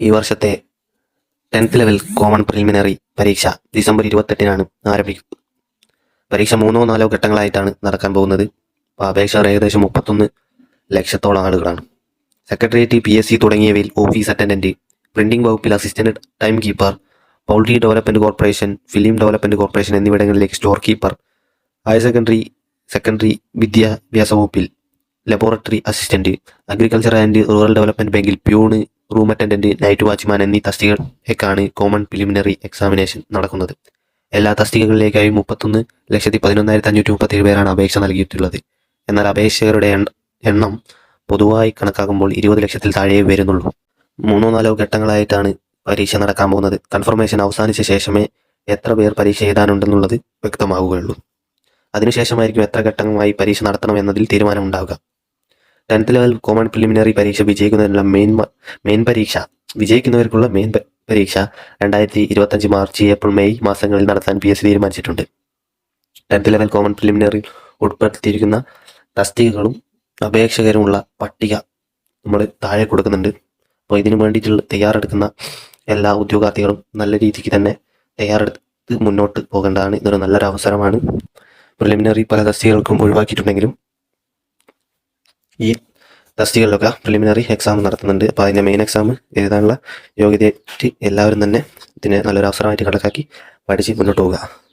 ഈ വർഷത്തെ tenth level common preliminary പരീക്ഷ ഡിസംബർ ഇരുപത്തെട്ടിനാണ് ആരംഭിക്കുന്നത്. പരീക്ഷ മൂന്നോ നാലോ ഘട്ടങ്ങളായിട്ടാണ് നടക്കാൻ പോകുന്നത്. അപ്പോൾ അപേക്ഷകർ ഏകദേശം മുപ്പത്തൊന്ന് ലക്ഷത്തോളം ആളുകളാണ്. സെക്രട്ടേറിയറ്റ് പി എസ് സി തുടങ്ങിയവയിൽ ഓഫീസ് അറ്റൻഡന്റ് പ്രിന്റിംഗ് വകുപ്പിൽ assistant time keeper poultry development corporation film development corporation എന്നിവിടങ്ങളിലേക്ക് store keeper higher secondary secondary വിദ്യാഭ്യാസ വകുപ്പിൽ laboratory assistant agriculture and rural development ബാങ്കിൽ peon room attendant night watchman എന്നീ തസ്തികകളിലേക്കാണ് common preliminary examination നടക്കുന്നത്. എല്ലാ തസ്തികകളിലേക്കായി മുപ്പത്തൊന്ന് ലക്ഷത്തി പതിനൊന്നായിരത്തി അഞ്ഞൂറ്റി മുപ്പത്തേഴ് പേരാണ് അപേക്ഷ നൽകിയിട്ടുള്ളത്. എന്നാൽ അപേക്ഷകരുടെ എണ്ണം പൊതുവായി കണക്കാക്കുമ്പോൾ ഇരുപത് ലക്ഷത്തിൽ താഴെ വരുന്നുള്ളൂ. മൂന്നോ നാലോ ഘട്ടങ്ങളായിട്ടാണ് പരീക്ഷ നടക്കാൻ പോകുന്നത്. കൺഫർമേഷൻ അവസാനിച്ച ശേഷമേ എത്ര പേർ പരീക്ഷ എഴുതാനുണ്ടെന്നുള്ളത് വ്യക്തമാവുകയുള്ളൂ അതിനുശേഷമായിരിക്കും എത്ര ഘട്ടങ്ങളായി പരീക്ഷ നടത്തണം എന്നതിൽ തീരുമാനമുണ്ടാവുക. ടെൻത്ത് ലെവൽ കോമൺ പ്രിലിമിനറി പരീക്ഷ വിജയിക്കുന്നതിനുള്ള മെയിൻ മെയിൻ പരീക്ഷ. വിജയിക്കുന്നവർക്കുള്ള മെയിൻ പരീക്ഷ രണ്ടായിരത്തി ഇരുപത്തഞ്ച് മാർച്ച് ഏപ്രിൽ മെയ് മാസങ്ങളിൽ നടത്താൻ പി എസ് സി തീരുമാനിച്ചിട്ടുണ്ട്. ടെൻത്ത് ലെവൽ കോമൺ പ്രിലിമിനറി ഉൾപ്പെടുത്തിയിരിക്കുന്ന തസ്തികകളും അപേക്ഷകരുമുള്ള പട്ടിക നമ്മൾ താഴെ കൊടുക്കുന്നുണ്ട്. അപ്പോൾ ഇതിനു വേണ്ടിയിട്ടുള്ള തയ്യാറെടുക്കുന്ന എല്ലാ ഉദ്യോഗാർത്ഥികളും നല്ല രീതിക്ക് തന്നെ തയ്യാറെടുത്ത് മുന്നോട്ട് പോകേണ്ടതാണ്. ഇതൊരു നല്ലൊരു അവസരമാണ് പ്രിലിമിനറി പല തസ്തികകൾക്കും ഒഴിവാക്കിയിട്ടുണ്ടെങ്കിലും ഈ തസ്തികളിലൊക്കെ പ്രിലിമിനറി എക്സാം നടത്തുന്നുണ്ട്. അപ്പോൾ അതിന്റെ മെയിൻ എക്സാം എഴുതാനുള്ള യോഗ്യതയായിട്ട് എല്ലാവരും തന്നെ ഇതിനെ നല്ലൊരു അവസരമായിട്ട് കണക്കാക്കി പഠിച്ച് മുന്നോട്ട് പോവുക.